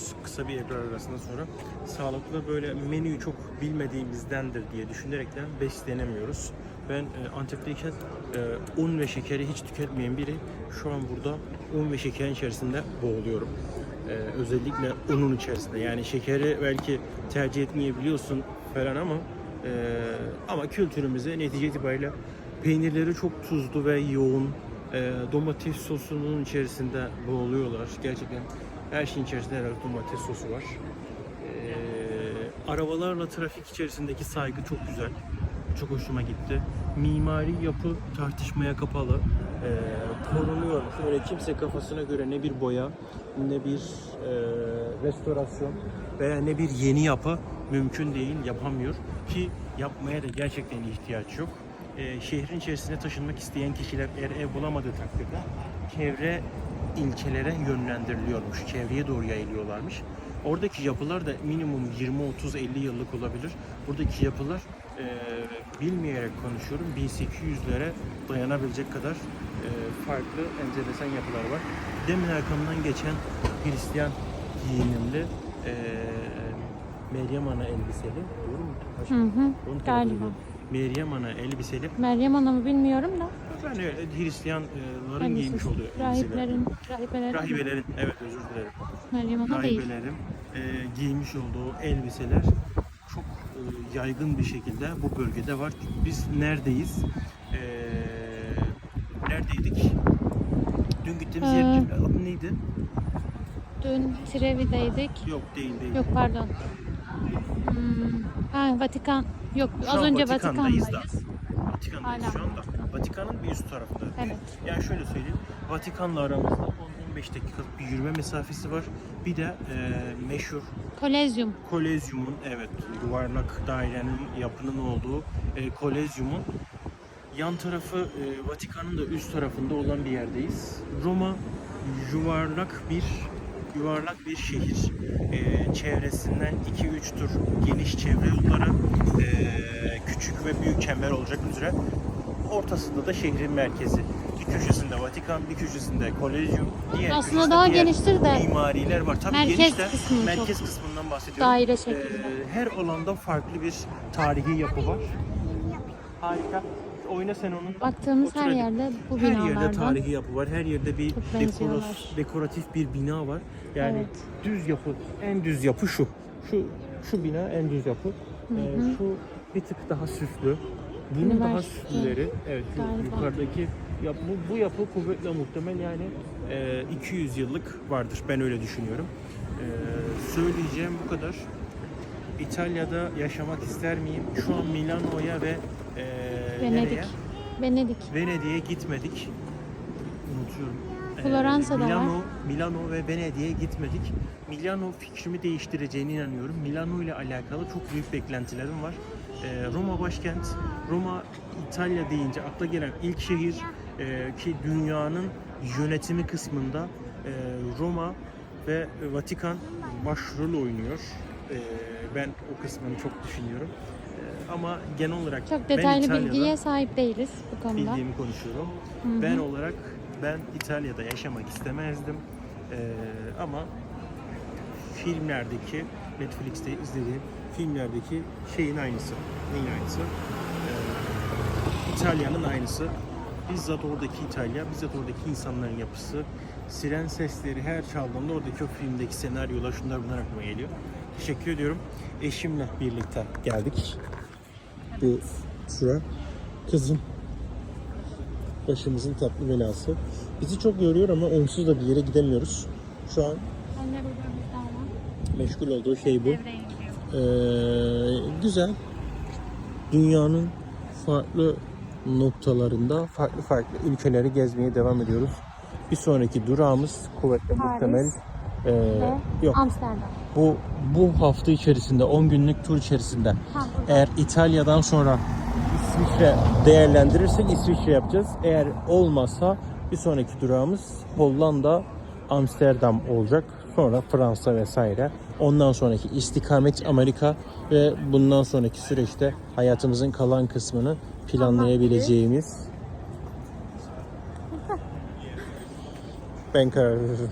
yiyoruz. Kısa bir evler arasında sonra. Sağlıklı böyle menüyü çok bilmediğimizdendir diye düşünerekten beslenemiyoruz. Ben e, Antep'teyken e, un ve şekeri hiç tüketmeyen biri şu an burada un ve şekerin içerisinde boğuluyorum. E, özellikle unun içerisinde. Yani şekeri belki tercih etmeyebiliyorsun falan ama e, ama kültürümüze netice itibariyle peynirleri çok tuzlu ve yoğun. E, domates sosunun içerisinde boğuluyorlar. Gerçekten her şeyin içerisinde herhalde domates sosu var. E, arabalarla trafik içerisindeki saygı çok güzel. Çok hoşuma gitti. Mimari yapı tartışmaya kapalı. E, korunuyor. Öyle kimse kafasına göre ne bir boya, ne bir e, restorasyon veya ne bir yeni yapı mümkün değil, yapamıyor. Ki yapmaya da gerçekten ihtiyaç yok. E, şehrin içerisine taşınmak isteyen kişiler eğer ev bulamadığı takdirde çevre ilçelere yönlendiriliyormuş. Çevreye doğru yayılıyorlarmış. Oradaki yapılar da minimum 20, 30, 50 yıllık olabilir. Buradaki yapılar e, bilmeyerek konuşuyorum 1800'lere dayanabilecek kadar e, farklı enteresan yapılar var. Demin arkamdan geçen Hristiyan giyinimli e, Meryem Ana elbiseli. Doğru mu? Hı hı, galiba. Meryem Ana elbiseli. Meryem Hanım'ı bilmiyorum da. Ben öyle Hristiyanların Hangisi? giymiş elbiseler. Rahiplerin, rahipelerin. Rahibelerin, evet özür dilerim. Meryem Ana değil. Rahibelerin e, giymiş olduğu elbiseler çok e, yaygın bir şekilde bu bölgede var. Biz neredeyiz? E, neredeydik? Dün gittiğimiz Ee, yer adı neydi? Dün Trevi'deydik. Yok değil değil. Yok pardon. Hmm, ha, Vatikan. Yok Şu az önce Vatikan'dayız da. Vatikan'dayız. Vatikan'dayız Hala şu anda. Vatikan. Vatikan'ın bir üst tarafında. Evet. Yani şöyle söyleyeyim. Vatikan'la aramızda 10-15 dakikalık bir yürüme mesafesi var. Bir de e, meşhur Kolezyum. Kolezyumun evet yuvarlak dairenin yapının olduğu e, Kolezyumun yan tarafı e, Vatikan'ın da üst tarafında olan bir yerdeyiz. Roma yuvarlak bir yuvarlak bir şehir. E, çevresinden 2-3 tur geniş çevre yolları, e, küçük ve büyük çember olacak üzere. Ortasında da şehrin merkezi. Bir köşesinde Vatikan, bir köşesinde Kolezyum. Diğer Aslında daha diğer geniştir de mimariler var. Tabii merkez geniş de kısmı çok merkez kısmından bahsediyorum. daire Ee, şeklinde. her alanda farklı bir tarihi yapı var. Harika. Oyna sen onu. Baktığımız her hadi. yerde bu Her yerde binalardan. tarihi yapı var. Her yerde bir Çok dekoros, dekoratif bir bina var. Yani Evet. düz yapı, en düz yapı şu. Şu şu bina en düz yapı. Ee, şu bir tık daha süslü. Bunun daha Üniversite süslüleri. Evet, şu galiba. yukarıdaki ya bu, bu yapı kuvvetle muhtemel yani e, 200 yıllık vardır. Ben öyle düşünüyorum. Ee, söyleyeceğim bu kadar. İtalya'da yaşamak ister miyim? Şu an Milano'ya ve e, Venedik. nereye? Venedik. Venedik'e gitmedik. Unutuyorum. Floransa'da Milano, var. Milano ve Venedik'e gitmedik. Milano fikrimi değiştireceğine inanıyorum. Milano ile alakalı çok büyük beklentilerim var. Roma başkent. Roma İtalya deyince akla gelen ilk şehir ki dünyanın yönetimi kısmında Roma ve Vatikan başrol oynuyor. Ee, ben o kısmını çok düşünüyorum. Ee, ama genel olarak Çok ben detaylı İtalya'da- bilgiye sahip değiliz bu konuda. bildiğimi konuşuyorum. Hı hı. Ben olarak ben İtalya'da yaşamak istemezdim. Ee, ama filmlerdeki Netflix'te izlediğim filmlerdeki şeyin aynısı. Neyin aynısı? Ee, İtalya'nın aynısı. Bizzat oradaki İtalya, bizzat oradaki insanların yapısı, siren sesleri her çaldığında oradaki o filmdeki senaryolar şunlar bunlar aklıma geliyor. Teşekkür ediyorum. Eşimle birlikte geldik. Bu şura kızım başımızın tatlı belası. Bizi çok yoruyor ama onsuz da bir yere gidemiyoruz. Şu an meşgul olduğu şey bu. Ee, güzel. Dünyanın farklı noktalarında farklı farklı ülkeleri gezmeye devam ediyoruz. Bir sonraki durağımız kuvvetle muhtemel ee, Ve yok Amsterdam. bu bu hafta içerisinde 10 günlük tur içerisinde Ha, eğer İtalya'dan sonra İsviçre değerlendirirsek İsviçre yapacağız. Eğer olmazsa bir sonraki durağımız Hollanda, Amsterdam olacak. Sonra Fransa vesaire. Ondan sonraki istikamet Amerika ve bundan sonraki süreçte hayatımızın kalan kısmını planlayabileceğimiz ben karar veririm.